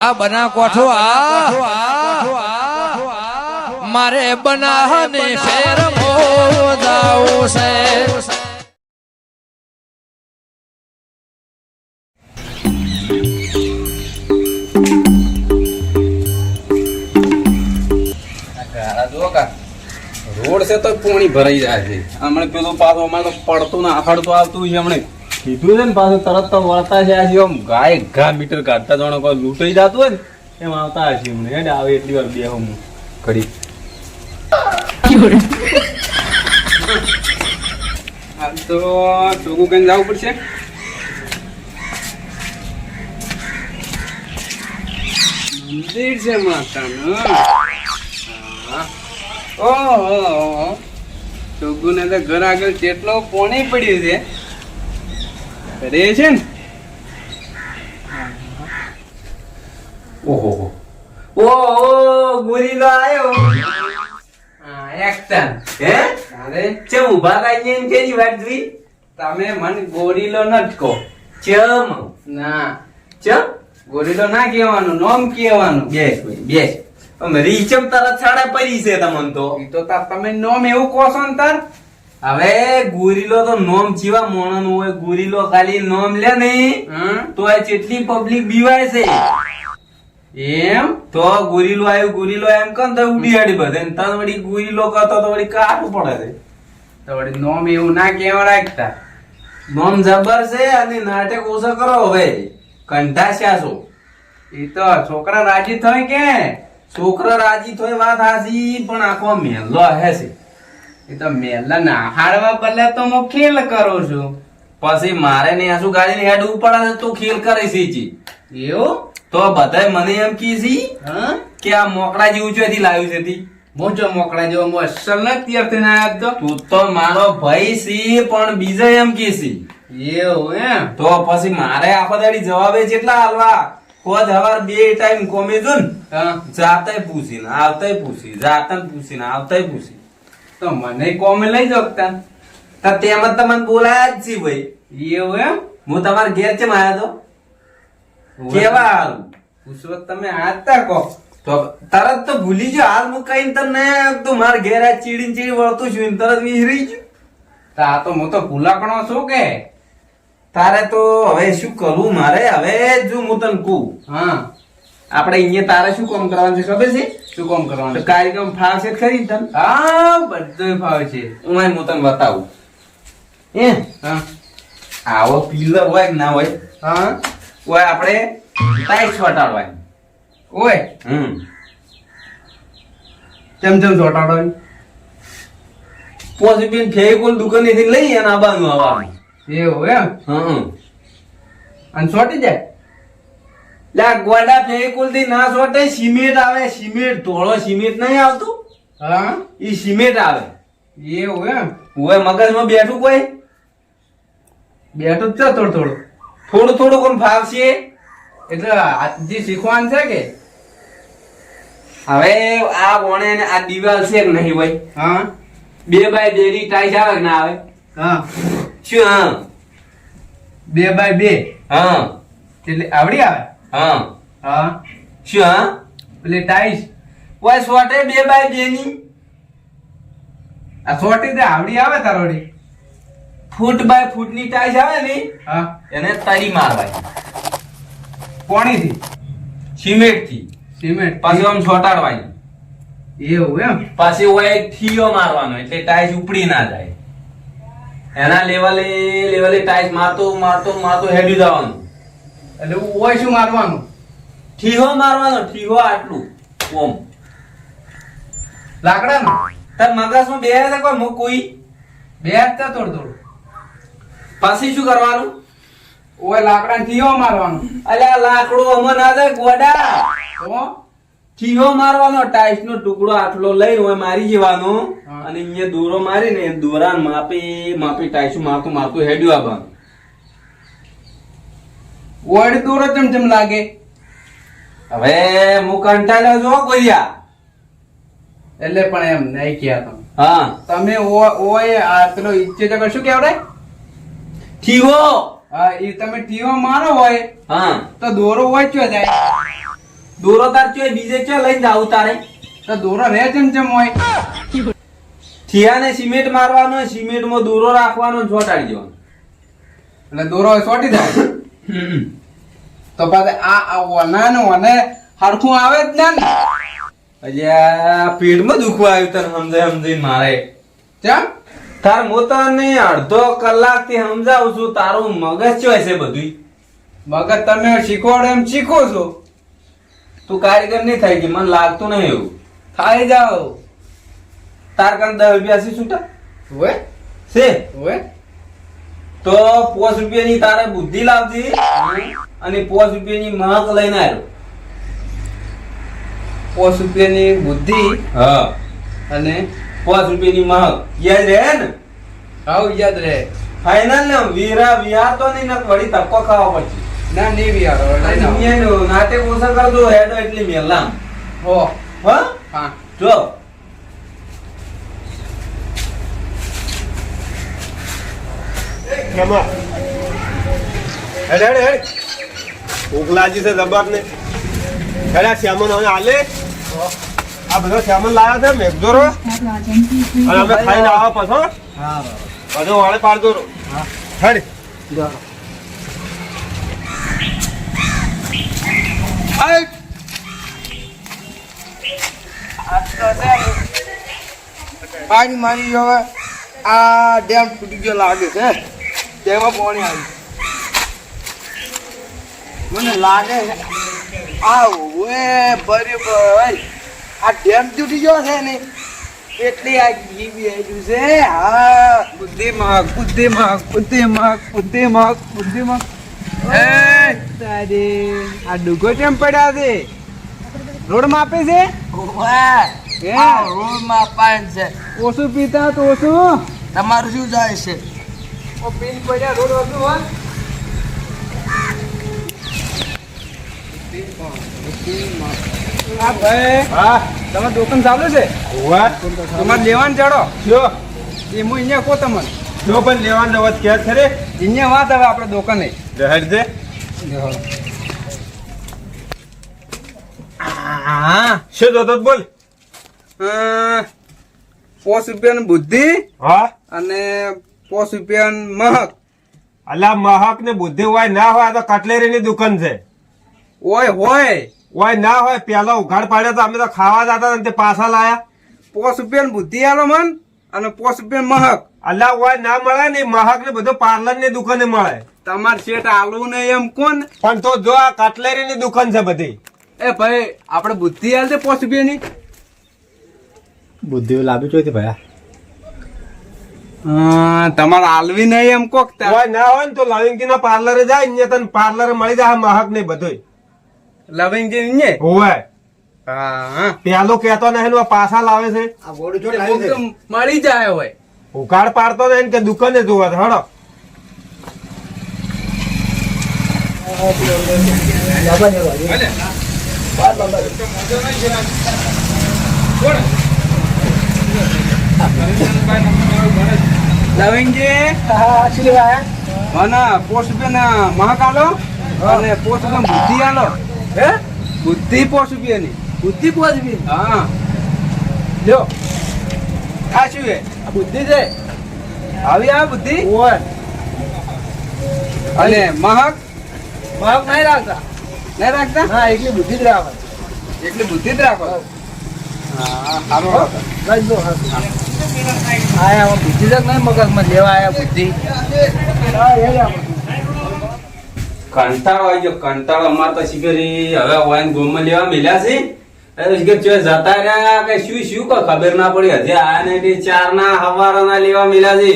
આ બના કોઠો આ મારે બનાહને ફેર મોદાવું છે. રોડ છે તો પૂણી ભરાઈ જાય છે. હમણાં પેલું પાછું અમારે તો પડતું ને આફડતું આવતું છે હમણે. કીધું છે ને, પાછું તરત તો વળતા છે આજે આમ ગાય ઘા મીટર કાઢતા જાણો કોઈ લૂંટાઈ જતું હોય ને, એમ આવતા હશે હમણે હેડ, આવે એટલી વાર બે હું આમ તો ચોગું કઈ જવું પડશે. મંદિર છે માતાનું. ઓહો ચોગુને તો ઘર આગળ કેટલો પોણી પડ્યું છે. ઘરે છે ને? ઓહો. ઓ ગુરીલો આવ્યો હા હે? અરે ચમ ઊભા કાઈ એમ કેની વાત જોઈ તમે મને ગોરીલો ન કહો. ચમ. ના. ચમ? ગોરીલો ના કહેવાનું નોમ કહેવાનું. બેસ ભાઈ બેસ અમે રીચમ તારા છાડા પડી છે તમને તો. તો તાર તમે નોમ એવું કહો છો ને તાર? હવે ગુરીલો તો નોમ ચીવા મોણન હોય ગુરીલો ખાલી નોમ લે ને તો આ કેટલી પબ્લિક બીવાય છે. એમ? તો ગુરીલો આવ્યું ગુરીલો એમ કન તો ઉડી આડી બધે. તન વળી ગુરીલો કહેતો તો વળી કાઢું પડે છે. તો વળી નોમ એવું ના કેવા રાખતા? નોમ જબર છે અને નાટક ઓછો કરો હવે. કંઠાશ્યા છો. એ તો છોકરા રાજી થાય કે? છોકરો રાજી થાય વાત હાજી પણ આખો મેલો હે છે. એ તો મેલા ના હાડવા બદલે તો હું ખેલ કરું છું. પછી મારે ને આસુ ગાડી ને હેડ ઉપડા છે તો ખેલ કરે છે જી એવું? તો બધાય મને એમ કીધી છી કે આ મોકળા જેવું ચોથી લાવ્યું છે તી મોજો મોકડા જેવો મો અસલ ન તીર્થ ના આયા તું. તો મારો ભાઈ સી પણ બીજા એમ કીધી છી. એવું એમ? તો પછી મારે આખા દાડી જવાબે જેટલા હાલવા. ખોદ હવાર બે ટાઈમ કોમે જો ને જાતે પૂછીને આવતાય પૂછી જાતે પૂછી ને આવતાય પૂછી તો મને કોમે લઈ જોકતા તો તેમ જ તમને બોલાયા જ છી ભાઈ. એવું એમ? હું તમારા ઘેર છે માયા તો? કેવા હાલ પૂછવો તમે આતા કહો. તો તરત તો ભૂલી જો હાલ હું કઈ તમને તો મારા ઘેર આ ચીડી ચીડી વળતું છું તરત વિહરી જ તો આ તો હું તો ભૂલાકણો છું કે? તારે તો હવે શું કરવું મારે? હવે જો હું તને કહું. હા. આપણે અહીંયા તારે શું કામ કરવાનું છે ખબર છે? શું કામ કરવાનું કાર્યક્રમ ફાવશે ખરી તને? હા બધું ફાવે છે. હું હું તને બતાવું. એ? હા. આવો પિલર હોય કે ના હોય? હા. હોય આપણે ટાઈટ વટાડવાની ઓય. હમ. ચમ ચમ ચોટાડો પોઝિટિવ ફેવિકોલ દુકાનેથી લઈ અને આવવાનું આવવાનું. એવું એમ? હમ. અને છોટી જાય? ગોડા ફેવિકોલથી ના સોટે સિમેન્ટ આવે. સિમેન્ટ ધોળો સિમેન્ટ નહીં આવતું? હા? ઈ સિમેન્ટ આવે. એવું એમ? હોય મગજમાં બેઠું કોઈ? બેઠું જ છે થોડું થોડું. થોડું થોડું કોણ ફાવશે? એટલે જે શીખવાનું છે કે? હવે આ વણે ને આ દિવાલ છે કે નહીં ભાઈ? હા? બે બાય બે ની ટાઈસ આવે કે ના આવે? હા. શું હા? બે બાય બે? હા. એટલે આવડી આવે? હા. હા. શું હા? પેલી ટાઈસ. કોઈ સોટે બે બાય બે ની આ ચોટી તે આવડી આવે તારોડી ફૂટ બાય ફૂટની ટાઈસ આવે ને હા. એને તરી મારવાની કોણીથી સિમેન્ટથી સિમેન્ટ. પાછી આમ છોટાડવાની એવું એમ? પાછી હોય એક થીયો મારવાનો એટલે ટાઈસ ઉપડી ના જાય. એના લેવલે લેવલે ટાઈસ મારતો મારતો મારતો હેડી જવાનું. એટલે ઓય શું મારવાનું? ઠીહો મારવાનો ઠીહો આટલું ઓમ. લાકડાનું? તાર મગજમાં બે હતા કોઈ મુ કોઈ બે હતા થોડું થોડું. પછી શું કરવાનું? ઓય લાકડા ઠીહો મારવાનું. અલ્યા લાકડું અમો ના દે ગોડા. તો ઠીહો મારવાનો ટાઈસ નો ટુકડો આટલો લઈ હોય મારી જવાનો. અને અહીંયા દોરો મારીને દોરા માપી માપી ટાઈસ માપતું માપતું હેડ્યું આવવાનું ઓય દૂર ચમ ચમ લાગે. હવે હું કંટાળ્યો છો કોઈ એટલે પણ એમ નહીં કહેતા તમે હા. તમે ઓય આ પેલો ઈચ્છે જગર શું કહેવડાય ઠીવો. હા એ તમે ટીઓ મારો હોય હા. તો દોરો વાંચ્યો જાય? દોરો તાર ચો બીજે ચો લઈને જાવ તારે? તો દોરો રહે ચમ ચમ હોય. થિયાને સિમેન્ટ મારવાનો સિમેન્ટમાં દોરો રાખવાનો છોટાડી દેવાનો. એટલે દોરો ચોટી જાય. તો પાછે આ વના ને વને હરખું આવે જ ને? અલ્યા પેટમાં દુખવા આવ્યું તને સમજાય સમજાય મારે. ચમ તાર મોતાને તને અડધો કલાકથી સમજાવું છું તારું મગજ ચોય છે બધું મગજ તમે શીખવાડો એમ શીખો છો. તું કારીગર નહીં થાય કે મને લાગતું નહીં એવું. થાય જાઓ તાર કાન દસ રૂપિયા છે છૂટા? હોય છે? હોય તો પોસ રૂપિયાની તારે બુદ્ધિ લાવતી અને પોસ રૂપિયાની મહક લઈને આવ્યો પોસ રૂપિયાની બુદ્ધિ હા. અને પોસ રૂપિયાની મહક યાદ રહે ને? હાવ યાદ રહે. ફાઈનલ ને વીરા વિહાર તો નહીં વળી ધક્કો ખાવા પડશે. ના નહીં વિયારો નાતે ઓછા કરજો હેડો એટલી મેલામ હો હા? હા. જો. હેડ હેડ ભૂખ લાગી છે જબર ને હેડ શ્યામન હવે આ બધો શ્યામન લાવ્યા છે મેઘદોરો અને અમે ખાઈને આવા પાછો બધો વાળે પાડદોરો હેડ. પાણી મારી હવે આ ડેમ તૂટી ગયો લાગે છે. તેમાં પાણી આવ્યું મને લાગે છે આ ઓએ બરાબર આ ડેમ તૂટી ગયો છે ને એટલી આ ઘી બી છે. હા બુદ્ધિ માગ બુદ્ધિ માગ બુદ્ધિ માગ તારી આ ડુગો કેમ પડ્યા છે? રોડ માપે છે? હે? ઓછું પીતા તો ઓછું. તમારું શું જાય છે? ઓ પીન પડ્યા રોડ હોય? ભાઈ. હા. તમારે દુકાન ચાલુ છે? ઓવા તમારે લેવાનું ચડો. જો. એ હું અહીંયા કહો તમને. જો પણ લેવાનું જવત કે છે રે. અહીંયા વાત હવે આપણે દુકાને. હેડ દે. હા શું જોતો બોલ. પોસ રૂપિયાની બુદ્ધિ હા. અને પોસ રૂપિયાની મહક. અલા મહક ને બુદ્ધિ હોય ના હોય તો કટલેરી ની દુકાન છે. ઓય હોય. ઓય ના હોય પેલા ઉઘાડ પાડ્યા તો અમે તો ખાવા જતા ને તે પાછા લાયા. પોસ રૂપિયાની બુદ્ધિ આલો મન અને પોસ રૂપિયાની મહક. અલ્લા ઓય ના મળે ને મહક ને બધું પાર્લરની દુકાને મળે. તમારે શેઠ આલુ નહીં એમ કોણ? પણ તો જો આ કટલેરી ની દુકાન છે બધી. એ ભાઈ આપણે બુદ્ધિ આલ દે પોસ રૂપિયાની. બુદ્ધિ લાવી જોઈતી ભાઈ. તમારે આલવી નહીં એમ કોક હોય ના હોય ને તો લવિંગી ના પાર્લરે જાય ને તને પાર્લરે મળી જાય મહક ને બધું લવિંગજી ને હોય. પેલો કેતો નહીં પાછા લાવે છે. મળી જાય હોય. ઉકાળ પાડતો નહીં કે દુકાને જોવા હડો. લવિંગજી મને પોસ્ટ રૂપિયા મહક આલો? અને પોસ્ટ રૂપિયા બુદ્ધિ આલો? હે? બુદ્ધિ પોસ્ટ રૂપિયાની બુદ્ધિ પોસ્ટ રૂપિયા હા. જો આ શું છે બુદ્ધિ છે? આવી આ બુદ્ધિ? અને મહક? મહક નહીં રાખતા. નહીં રાખતા? હા એટલી બુદ્ધિ જ રાખો એટલી બુદ્ધિ જ રાખો હા. સારું. આયા બુદ્ધિ જ નહીં મગજમાં, લેવા આયા બુદ્ધિ. કંટાળો આવી ગયો, કંટાળો અમાર પછી કરી હવે વાઈન ગોમમાં લેવા મિલ્યા છે. જતા રહ્યા કે શું શું કોઈ ખબર ના પડી. હજી આયા ને તે ચાર ના હવારના લેવા મિલ્યા છે.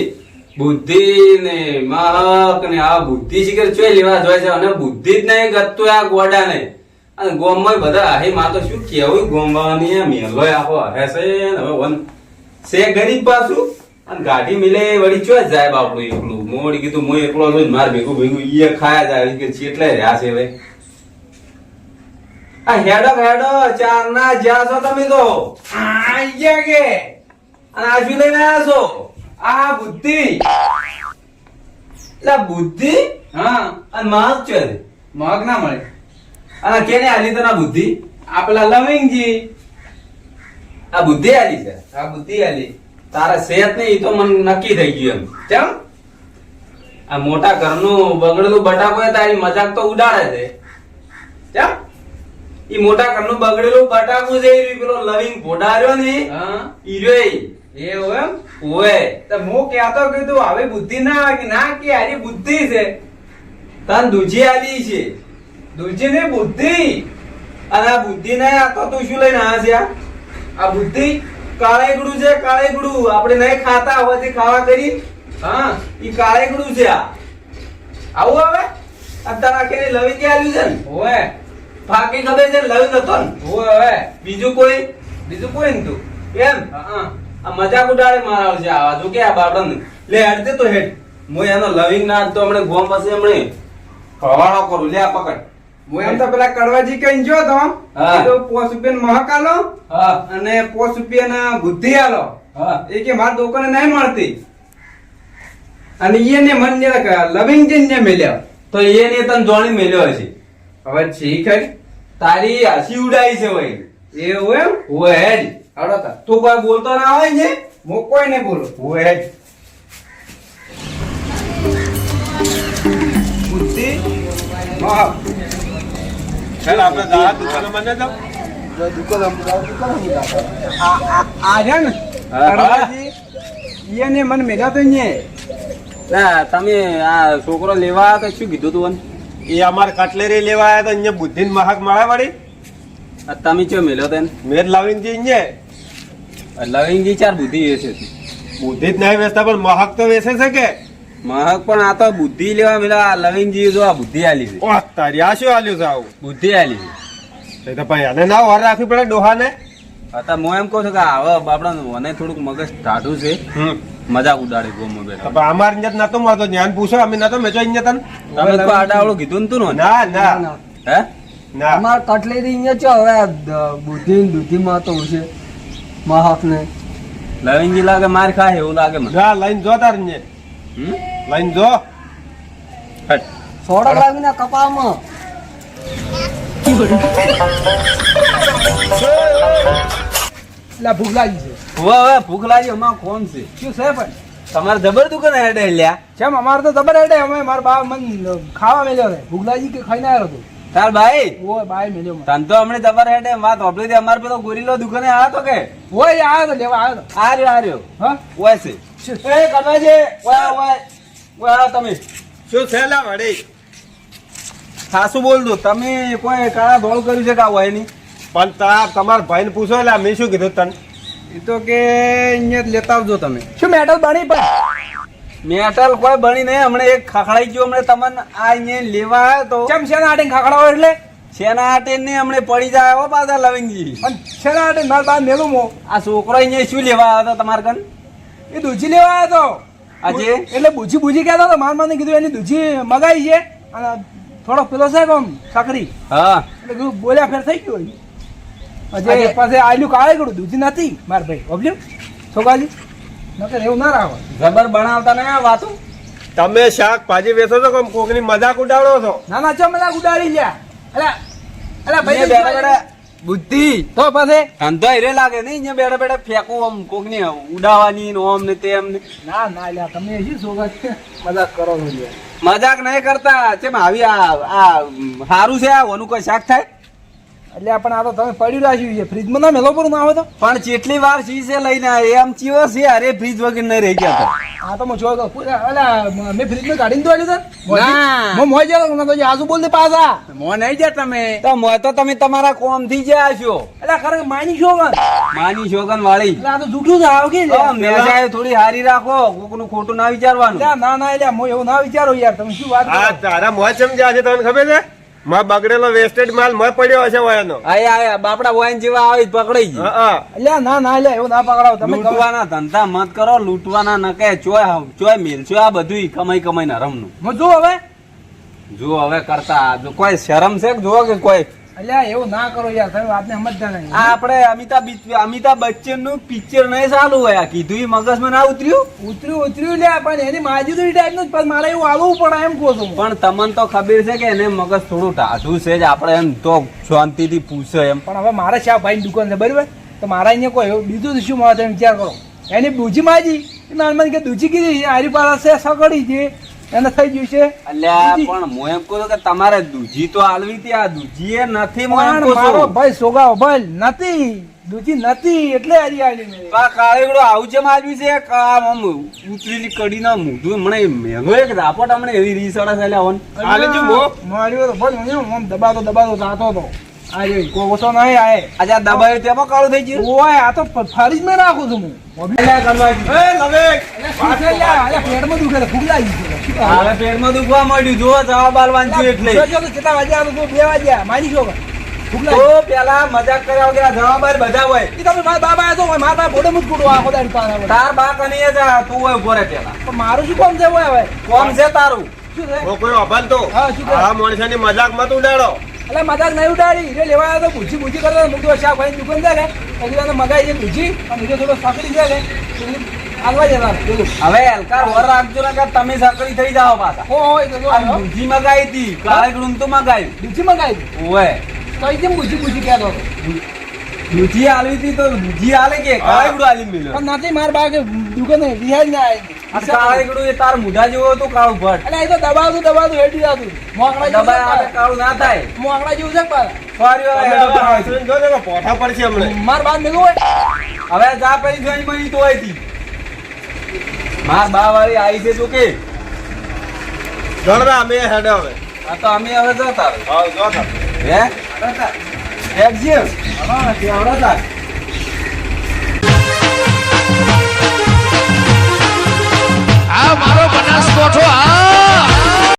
બુદ્ધિ ને મહક ને આ બુદ્ધિ શિખર ચોય લેવા જોય છે. અને બુદ્ધિ જ નહીં ગતું આ ગોડા ને અને ગોમમાં બધા હે માં તો શું કેવું ગોમવાની આ મેલો આખો હે છે ને, હવે છે ગરીબ પાછું? અને ગાડી મિલે વળી ચોય જાય બાપડું એકલું? મોડી કીધું હું એકલો છું માર ભેગું ભેગું ઈએ ખાયા જાય. કે ચેટલે રહ્યા છે ભાઈ આ હેડો હેડો ચાર ના જ્યાં છો તમે તો. આઈ કે? અને આજુ લઈને આવ્યા છો? આ બુદ્ધિ. એટલે બુદ્ધિ? હા. અને માગ છે. માગ ના મળે. અને કેને આલી તના બુદ્ધિ? આ પેલા લવિંગજી. આ બુદ્ધિ આલી છે. આ બુદ્ધિ આલી. તારા સેહત ઈ તો મને નક્કી થઈ ગયું એમ. કેમ? આ મોટા ઘરનું બગડેલું બટાકો તારી મજાક તો ઉડાડે છે. કેમ? ઈ મોટા ઘરનું બગડેલું બટાકું જે પેલો લવિંગ ભોડાર્યો ને ઈ રહ્યો એ. હોય ઓવે તો હું કહેતો કીધું હવે બુદ્ધિ ના આવે કે ના કે આરી બુદ્ધિ છે. તન દુજી આલી છે. દુજી ને બુદ્ધિ? અને આ બુદ્ધિ ના તો તું શું લઈને છે? આ? આ બુદ્ધિ કાળેગડું છે કાળેગડું. આપણે નહીં ખાતા હોવાથી ખાવા કરી. હા ઈ કાળેગડું છે આ. આવું હવે અત્યારે તારા કે લવિંગ કે આલ્યું છે ને? ઓવે ફાકી ખબર છે ને નતો ને? હવે બીજું કોઈ? બીજું કોઈ નતું કેમ? હા આ મજાક ઉડાડે મારા છે આવા જો કે આ બાપડન લે હેડ તો હેડ હું એનો લવિંગ ના તો હમણે ગોમ પછી હમણે ફવાડો કરું. લે આ પકડ. એમ તો પેલા કડવાજી કઈ જો તો તો પોસ રૂપિયા મહક આલો અને પોસ રૂપિયા ના બુદ્ધિ આલો. એ કે મારા દુકાને નહીં મળતી. અને એને મન ને લવિંગ જઈને ને મેલ્યા. તો એ ને તને જોણી મેલ્યો હશે. હવે ઠીક હે. તારી હસી ઉડાઈ છે ભાઈ. એવું એમ? ઓય હેડ હડો તા. તું કોઈ બોલતો ના હોય ને? હું કોઈ નહીં બોલું. હોય હેડ બુદ્ધિ મહક. ચાલ આપણે દુકાને મને જાવ આ આ- આ છે ને હા. કડવાજી એને મને મેલ્યા તો ને ના તમે આ છોકરો લેવા આવ્યા તો શું કીધું તું એ અમારે કટલેરી લેવા આવ્યા તો અહીંયા બુદ્ધિ મહાક મળે વાળી આ તમે ચો મેલો તને મેર લાવીનજી જઈએ અહીંયા લવિંગી ચાર બુદ્ધિ વેસે છે. બુદ્ધિ જ નહીં વેચતા પણ મહાક તો વેસે છે કે? મહક પણ આ તો બુદ્ધિ લેવા મેલા આ લવિંગજી જો આ બુદ્ધિ આલી છે. ઓહ તારી આ શું આલ્યું છે આવું? બુદ્ધિ આલી છે. તો ભાઈ આને ના વાર રાખવી પડે ડોહાને? અત્યારે હું એમ કહું છું કે હવે આપણા મને થોડુંક મગજ ટાઢું છે. હમ. મજાક ઉડાડે ગોમો તો બેઠા પણ અમારે અહીંયા નતો તો ધ્યાન પૂછો અમે નતો મેચો અહીંયા તને. તમે તો આડાવળું કીધું તું ને ના ના. હે? ના. અમાર કટલેરી અહીંયા ચો હવે આ બુદ્ધિ ને દૂધીમાં તો છે મહાક ને લવિનજી લાગે માર ખાય એવું લાગે મને. હા લઈને જો તાર અહીંયા. હમ? લઈને જો. સોડા લાવીને કપામાં. ભૂખ લાગી છે. હવે હવે ભૂખ લાગી અમાર કોણ છે? શું છે પણ? તમારે જબર દુકાન હેડે લ્યા. જેમ અમારે તો જબર હેડે અમે મારા બા મન ખાવા મેલ્યો ભૂગલાજી કે ખાઈને આવ્યો હતો? તાર ભાઈ? ઓય બાય મેલ્યો મને. તન તો હમણે જબર હેડે વાત અમાર પેલો ગોરીલો દુકાને આવ્યો તો કે? ઓય આવ્યો તો લેવા આવ્યો તો. આ રહ્યો આ રહ્યો. હા? ઓય છે. એ ઓય ઓય ઓય તમે. શું છે લા વળી? સાસુ બોલ દો. તમે કોઈ કાળા ધોળ કર્યું છે કે આ હોય નહીં પણ તાર તમારા ભાઈને પૂછો એટલે મેં શું કીધું તને? એ તો કે અહીંયા લેતા આવજો તમે. શું મેટલ બની પણ? મેટલ કોઈ બની નહીં. હમણે એક ખખડાઈ ગયો. હમણાં તમને આ અહીંયા લેવા આવ્યો તો. કેમ શેના આટીને ખાખડાવો એટલે? શેના આટે ને હમણે પડી જાય હો પાછા લવિંગજી. શેના આટીને મારા બા મેલું મો. આ છોકરો અહીંયા શું લેવા આવ્યો હતો તમારે કન એ દૂધી લેવા આવ્યો તો. આજે? એટલે બુજી બુજી કહેતો હતો. માર મને કીધું એની દૂધી મગાઈ છે. અને થોડોક પેલો છે કોમ સાકરી. હા. એટલે કીધું બોલ્યા ફેર થઈ ગયો આજે- પાસે આયલું કાળે ગયું દૂધી નથી. માર ભાઈ ઓબ્લ્યુ છોકરાજી નકર એવું ના રાખો જબર બનાવતા ને વાતો? તમે શાકભાજી વેચો છો કોકની મજાક ઉડાડો છો? ના ના ચો મજાક ઉડાડી લ્યા. અલા અલા ભાઈ બુદ્ધિ. તો પાસે ધંધો હીરે લાગે નહીં અહીંયા બેઠા બેઠા ફેંકવું આમ કોકની ઉડાવાની ને ઓમ ને તેમ ને. ના ના લ્યા તમે શું સોગત મજાક કરો છો મજાક નહીં કરતા ચેમ આવી આ આ સારું છે આ ઓનું કોઈ શાક થાય? એટલે પણ આ તો તમે પડ્યું રાખ્યું છે. ફ્રીજમાં ના મેલો પર ના હોય તો? પણ જેટલી વાર શીશે લઈને આયા, એમ ચીવો છે અરે ફ્રીજ વગર નહીં રહી ગયા હા તો હું જોયો તો. અલા મેં ફ્રીજમાં કાઢીને દોડ્યું સર ના. મોય જતો જે આજુ બોલતે પાછા. મો નહીં જા તમે. તો મો તો તમે તમારા કોમથી જ્યાં છો. એટલે ખરે માની શું કર માની શોગન વાળી. એટલે આ તો જૂઠું છે આવ કે તો મેજાએ થોડી હારી રાખો કોકનું ખોટું ના વિચારવાનું. ના ના એટલે હું એવું ના વિચારો યાર તમે શું વાત આ તારા મોજ સમજ્યા છે તમને ખબર છે? માં બગડેલો વેસ્ટેડ માલ મોય પડ્યો હશે વયનો. આય આય બાપડા વાઈન જેવા આવી પકડી ગઈ હા હા. એટલે ના ના એટલે એવું ના પકડાવ તમે લૂંટવાના ધંધા મત કરો લૂંટવાના ન કે ચોય ચોય મેલશો આ બધું કમાઈ કમાઈ ના રમનું હું જો હવે. જો હવે કરતા જો કોઈ શરમ છે કે જો કે કોઈ અલ્યા એવું ના કરો યાર તમે વાતને સમજતા નહીં. આ આપણે અમિતાભ અમિતાભ બચ્ચનનું પિક્ચર નહીં ચાલુ હોય. આ કીધું ઈ મગજમાં ના ઉતર્યું? ઉતર્યું ઉતર્યું લે પણ એની માજી એ ટાઈપનું પણ મારે એવું આવવું પડે એમ કહું છું પણ તમને તો ખબર છે કે એને મગજ થોડું ટાઢું છે જ. આપણે એમ તો શાંતિથી પૂછે એમ. પણ હવે મારે શા ભાઈ દુકાન છે બરાબર? તો મારા અહીંયા કોઈ બીજું શું મળે તમે વિચાર કરો. એની દૂજી માજી એ નાનમાં કે દૂજી કીધી છે હારી પાસે સગડી છે. એને થઈ ગયું છે અલ્યા પણ હું એમ કહું કે તમારે દૂજી તો આલવી હતી આ દૂધી એ નથી હું એમ કહું મારો ભાઈ સોગાવો ભાઈ નથી દૂજી નથી એટલે હારી આલી મેં. આ કાળીગડો આવું છે મારવી છે આમ ઉતરેલી કડીના મોઢું મને મેંગો એક રાપોટ હમણાં એવી રીસડા છે ઓન. આલે જો મો. માર્યો તો ભાઈ હું આમ દબાતો દબાતો જાતો હતો આ જો કોઈ ઓછો નહીં આયે. આજે આ દબાયો તેમાં કાળું થઈ ગયું. ઓય આ તો ફ- ફરી જ મેં નાખું છું હું. એ પેટમાં દુખે છે, ફૂગ લાગી છે. શું કરું? હવે પેટમાં દુખવા મળ્યું જો જવાબ આલવાનું એટલે. કેટલા વાગ્યા તો બે વાગ્યા મારી છો તો પેલા મજાક કર્યા વગર આ જવાબ આલ બધા હોય. એ તમે મારા બાબા આવ્યા તો મારા બોડે મુજ કૂટો આખો દાડી પાછા તાર બા કનીએ જા તું હોય ઊભો રહે પેલા. મારું શું કોમ છે ઓય હવે? કોમ છે તારું. શું છે? કોઈ અભલ તો. હા, શું કરે? આ માણસાની મજાક મત ઉડાડો. એટલે મજાક નહીં ઉડાડી. એટલે લેવા તો ભૂજી ભૂજી કરતા મૂકી શાક ભાઈ દુકાન જાય પછી તને મગાઈ છે ભૂજી અને બીજો થોડો સાકડી જાય કે આગળ જતા હવે હલકાર વર રાખજો ને કે તમે સાંકળી થઈ જાઓ પાછા. હો હોય તો જો આ આવ્યો. મગાઈ હતી. કાળીગડું તો મગાવી ભૂજી મગાવી હતી. ઓય તો કેમ ભૂજી ભૂજી કહેતો હતો? દૂધી આલવી હતી તો દૂધી આલે કે? કાળીગડું આલી મિલ્યો. પણ નથી માર બાગે દુકાને રિહાઈ ના આવી આ કાળીગડું એ તાર મુઢા જેવો હતું કાળું ભટ્ટ. એટલે એ તો દબાવતું દબાવતું હેડી જતું. મોકડા દબાય આવે કાળું ના થાય. મોકડા જેવું છે પણ. ફરી વાર હવે જો ને પોઠા પર છે હમણે માર બાદ મેલું હોય. હવે જા પેલી જોઈ બની તો હતી માર બા વાળી આવી છે તો કે? ગણરા અમે હેડે હવે. આ તો અમે હવે જતા હવે હા જતા. હે? હે એક્ઝિટ હા ત્યાં તાર આ મારો બનાસકોઠો આ!